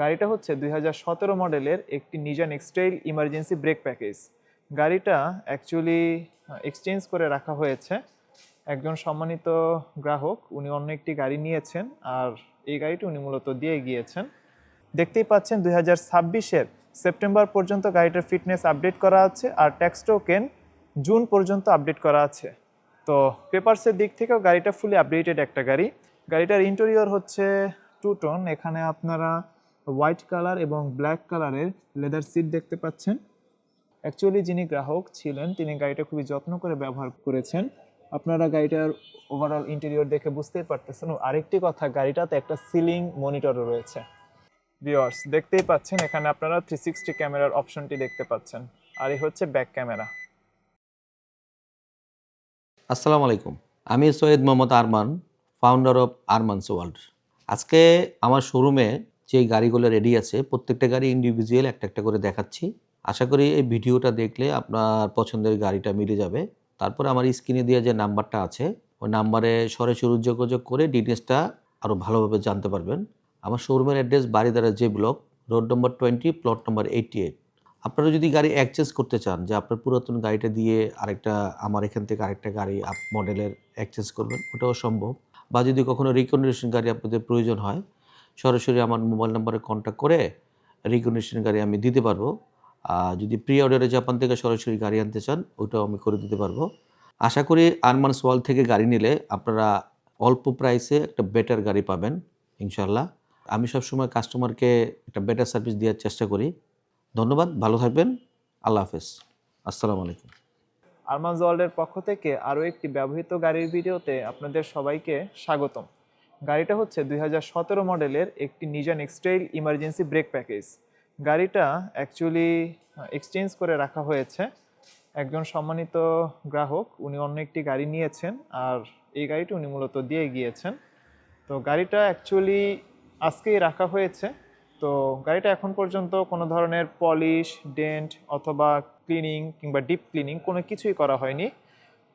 গাড়িটা হচ্ছে দুই হাজার সতেরো মডেলের একটি Nissan X Trail emergency brake package গাড়িটা অ্যাকচুয়ালি এক্সচেঞ্জ করে রাখা হয়েছে। একজন সম্মানিত গ্রাহক, উনি অন্য একটি গাড়ি নিয়েছেন আর এই গাড়িটি উনি মূলত দিয়ে গিয়েছেন। দেখতেই পাচ্ছেন দুই হাজার ছাব্বিশের সেপ্টেম্বর পর্যন্ত গাড়িটার ফিটনেস আপডেট করা আছে আর ট্যাক্স টোকেন জুন পর্যন্ত আপডেট করা আছে। তো পেপারসের দিক থেকেও গাড়িটা ফুলি আপডেটেড একটা গাড়ি। গাড়িটার ইন্টেরিয়র হচ্ছে টু টোন এখানে আপনারা হোয়াইট কালার এবং ব্ল্যাক কালারের লেদার সিট দেখতে পাচ্ছেন। অ্যাকচুয়ালি যিনি গ্রাহক ছিলেন, তিনি গাড়িটা খুবই যত্ন করে ব্যবহার করেছেন। আপনারা গাড়িটার ওভারঅল ইন্টেরিয়র দেখে বুঝতেই পারতেছেন। আরেকটি কথা, গাড়িটাতে একটা সিলিং মনিটরও রয়েছে। ভিওয়ার্স দেখতেই পাচ্ছেন, এখানে আপনারা থ্রি সিক্সটি ক্যামেরার অপশনটি দেখতে পাচ্ছেন। আর এই হচ্ছে ব্যাক ক্যামেরা আসসালামু আলাইকুম। আমি Syed Mohammad Arman founder of Arman's world আজকে আমার শোরুমে যে গাড়িগুলো রেডি আছে, প্রত্যেকটা গাড়ি ইন্ডিভিজুয়াল একটা একটা করে দেখাচ্ছি। আশা করি এই ভিডিওটা দেখলে আপনার পছন্দের গাড়িটা মিলে যাবে। তারপর আমার স্ক্রিনে দেওয়া যে নাম্বারটা আছে, ওই নাম্বারে সরাসরি যোগাযোগ করে ডিটেলসটা আরও ভালোভাবে জানতে পারবেন। আমার শোরুমের অ্যাড্রেস বাড়িদারা যে block road number twenty plot number eighty eight আপনারা যদি গাড়ি এক্সচেঞ্জ করতে চান, যে আপনার পুরাতন গাড়িটা দিয়ে আরেকটা, আমার এখান থেকে আরেকটা গাড়ি আপ মডেলের এক্সচেঞ্জ করবেন, ওটাও সম্ভব। বা যদি কখনো রিকন্ডিশন গাড়ি আপনাদের প্রয়োজন হয় সরাসরি আমার মোবাইল নাম্বারে কন্ট্যাক্ট করে রিকন্ডিশন গাড়ি আমি দিতে পারব। আর যদি প্রি অর্ডারে জাপান থেকে সরাসরি গাড়ি আনতে চান, ওটাও আমি করে দিতে পারব। আশা করি আরমানস ওয়াল থেকে গাড়ি নিলে আপনারা অল্প প্রাইসে একটা বেটার গাড়ি পাবেন ইনশাল্লাহ আমি সবসময় কাস্টমারকে একটা বেটার সার্ভিস দেওয়ার চেষ্টা করি। ধন্যবাদ, ভালো থাকবেন। আল্লাহ হাফেজ। আসসালামু আলাইকুম। আরমাজ ওয়ার্ল্ডের পক্ষ থেকে আরও একটি ব্যবহৃত গাড়ির ভিডিওতে আপনাদের সবাইকে স্বাগতম। গাড়িটা হচ্ছে দুই হাজার সতেরো মডেলের একটি Nissan X Trail emergency brake package গাড়িটা অ্যাকচুয়ালি এক্সচেঞ্জ করে রাখা হয়েছে। একজন সম্মানিত গ্রাহক, উনি অন্য একটি গাড়ি নিয়েছেন আর এই গাড়িটি উনি মূলত দিয়ে গিয়েছেন। তো গাড়িটা অ্যাকচুয়ালি আজকেই রাখা হয়েছে। তো গাড়িটা এখন পর্যন্ত কোনো ধরনের পলিশ ডেন্ট অথবা ক্লিনিং কিংবা ডিপ ক্লিনিং কোনো কিছুই করা হয়নি।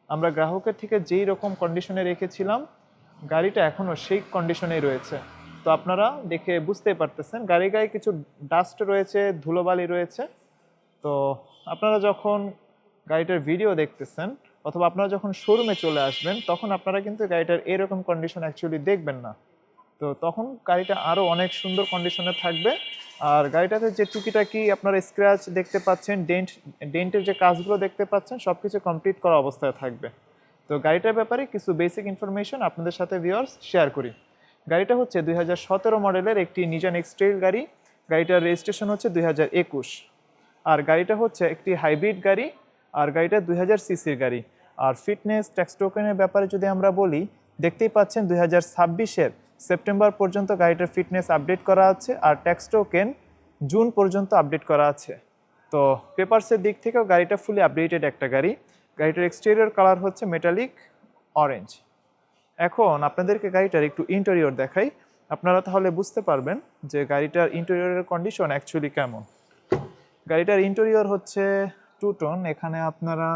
আমরা গ্রাহকের থেকে যেই রকম কন্ডিশনে রেখেছিলাম গাড়িটা এখনও সেই কন্ডিশনেই রয়েছে। তো আপনারা দেখে বুঝতেই পারতেছেন, গাড়ি গায়ে কিছু ডাস্ট রয়েছে, ধুলোবালি রয়েছে। তো আপনারা যখন গাড়িটার ভিডিও দেখতেছেন, অথবা আপনারা যখন শোরুমে চলে আসবেন, তখন আপনারা কিন্তু গাড়িটার এরকম কন্ডিশন অ্যাকচুয়ালি দেখবেন না। তো তখন গাড়িটা আরও অনেক সুন্দর কন্ডিশনে থাকবে। আর গাড়িটাতে যে টুকিটাকি আপনারা স্ক্র্যাচ দেখতে পাচ্ছেন ডেন্ট ডেন্টের যে কাজগুলো দেখতে পাচ্ছেন সব কিছু কমপ্লিট করা অবস্থায় থাকবে। তো গাড়িটার ব্যাপারে কিছু বেসিক ইনফরমেশন আপনাদের সাথে ভিউয়ার্স শেয়ার করি। গাড়িটা হচ্ছে দুই হাজার সতেরো মডেলের একটি নিজান এক্সট্রেল গাড়ি। গাড়িটার রেজিস্ট্রেশন হচ্ছে দুই হাজার একুশ। আর গাড়িটা হচ্ছে একটি হাইব্রিড গাড়ি, আর গাড়িটা দুই হাজার সিসির গাড়ি। আর ফিটনেস ট্যাক্স টোকেনের ব্যাপারে যদি আমরা বলি, দেখতেই পাচ্ছেন দুই হাজার ছাব্বিশের সেপ্টেম্বর পর্যন্ত গাড়িটার ফিটনেস আপডেট করা আছে, আর ট্যাক্স টোকেন জুন পর্যন্ত আপডেট করা আছে। তো পেপারসের দিক থেকেও গাড়িটা ফুলি আপডেটেড একটা গাড়ি। গাড়িটার এক্সটেরিয়র কালার হচ্ছে মেটালিক অরেঞ্জ এখন আপনাদেরকে গাড়িটার একটু ইন্টেরিয়র দেখাই। আপনারা তাহলে বুঝতে পারবেন যে গাড়িটার ইন্টেরিয়রের কন্ডিশন অ্যাকচুয়ালি কেমন। গাড়িটার ইন্টেরিয়র হচ্ছে টু টোন এখানে আপনারা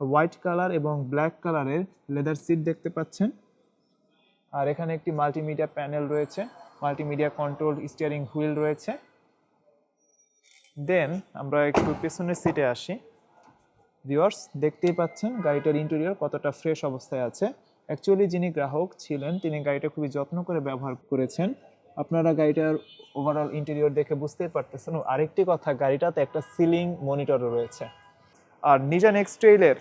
হোয়াইট কালার এবং ব্ল্যাক কালারের লেদার সিট দেখতে পাচ্ছেন। আর এখানে একটি মাল্টিমিডিয়া প্যানেল রয়েছে মাল্টিমিডিয়া কন্ট্রোল স্টিয়ারিং হুইল রয়েছে। দেন আমরা একটু পেছনের সিটে আসি। ভিউয়ার্স, দেখতেই পাচ্ছেন গাড়িটার ইন্টেরিয়র কতটা ফ্রেশ অবস্থায় আছে। অ্যাকচুয়ালি যিনি গ্রাহক ছিলেন, তিনি গাড়িটা খুবই যত্ন করে ব্যবহার করেছেন। আপনারা গাড়িটার ওভারঅল ইন্টেরিয়র দেখে বুঝতেই পারতেছেন। আরেকটি কথা, গাড়িটাতে একটা সিলিং মনিটরও রয়েছে। আর নিজান এক্সট্রেইলের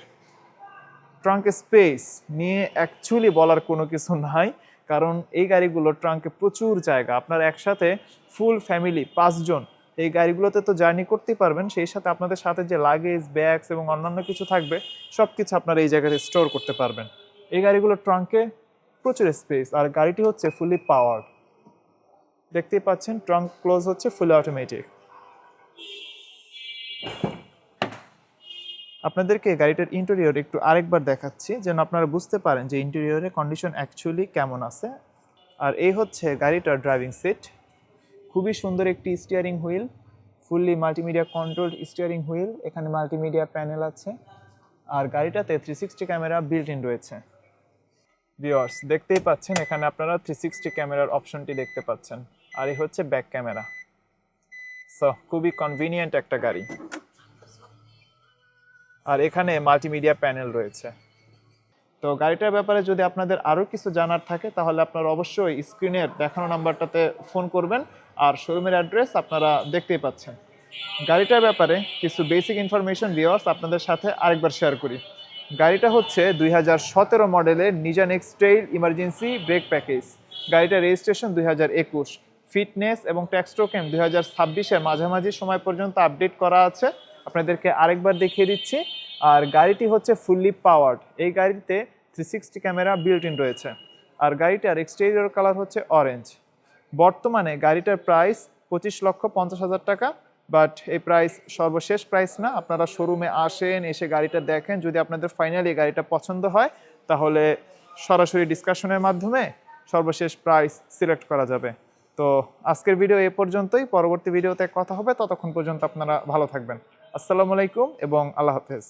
ট্রাঙ্ক স্পেস নিয়ে অ্যাকচুয়ালি বলার কোনো কিছু নাই, কারণ এই গাড়িগুলো ট্রাঙ্কে প্রচুর জায়গা। আপনার একসাথে ফুল ফ্যামিলি পাঁচজন এই গাড়িগুলোতে তো জার্নি করতেই পারবেন, সেই সাথে আপনাদের সাথে যে লাগেজ ব্যাগস এবং অন্যান্য কিছু থাকবে সব কিছু আপনারা এই জায়গাতে স্টোর করতে পারবেন। এই গাড়িগুলোর ট্রাঙ্কে প্রচুর স্পেস আর গাড়িটি হচ্ছে ফুলি পাওয়ার দেখতেই পাচ্ছেন ট্রাঙ্ক ক্লোজ হচ্ছে ফুলি অটোমেটিক আপনাদেরকে গাড়িটার ইন্টেরিয়র একটু আরেকবার দেখাচ্ছি, যেন আপনারা বুঝতে পারেন যে ইন্টেরিয়রের কন্ডিশন অ্যাকচুয়ালি কেমন আছে। আর এই হচ্ছে গাড়িটার ড্রাইভিং সিট খুবই সুন্দর একটি steering wheel fully multimedia controlled steering wheel এখানে মাল্টিমিডিয়া প্যানেল আছে, আর গাড়িটাতে three sixty camera built in রয়েছে। ভিওয়ার্স দেখতেই পাচ্ছেন, এখানে আপনারা থ্রি সিক্সটি ক্যামেরার অপশনটি দেখতে পাচ্ছেন, আর এই হচ্ছে ব্যাক ক্যামেরা সো খুবই কনভিনিয়েন্ট একটা গাড়ি। আর এখানে মাল্টিমিডিয়া প্যানেল রয়েছে। তো গাড়িটার ব্যাপারে যদি আপনাদের আরও কিছু জানার থাকে, তাহলে আপনারা অবশ্যই স্ক্রিনের দেখানো নাম্বারটাতে ফোন করবেন আর শোরুমের অ্যাড্রেস আপনারা দেখতেই পাচ্ছেন। গাড়িটার ব্যাপারে কিছু বেসিক ইনফরমেশন ভিওয়ার্স আপনাদের সাথে আরেকবার শেয়ার করি। গাড়িটা হচ্ছে দুই হাজার সতেরো মডেলের Nissan X Trail emergency brake package গাড়িটার রেজিস্ট্রেশন দুই হাজার একুশ। ফিটনেস এবং ট্যাক্সটোকেম দুই হাজার ছাব্বিশের মাঝামাঝি সময় পর্যন্ত আপডেট করা আছে। আপনাদেরকে আরেকবার দেখিয়ে দিচ্ছি। আর গাড়িটি হচ্ছে ফুললি পাওয়ার্ড এই গাড়িতে three sixty camera built in রয়েছে। আর গাড়িটার এক্সটেরিয়র কালার হচ্ছে অরেঞ্জ বর্তমানে গাড়িটার প্রাইস পঁচিশ লক্ষ পঞ্চাশ হাজার টাকা বাট এই প্রাইস সর্বশেষ প্রাইস না। আপনারা শোরুমে আসেন, এসে গাড়িটা দেখেন। যদি আপনাদের ফাইনালি গাড়িটা পছন্দ হয়, তাহলে সরাসরি ডিসকাশনের মাধ্যমে সর্বশেষ প্রাইস সিলেক্ট করা যাবে। তো আজকের ভিডিও এ পর্যন্তই। পরবর্তী ভিডিওতে কথা হবে। ততক্ষণ পর্যন্ত আপনারা ভালো থাকবেন। আসসালামু আলাইকুম এবং আল্লাহ হাফেজ।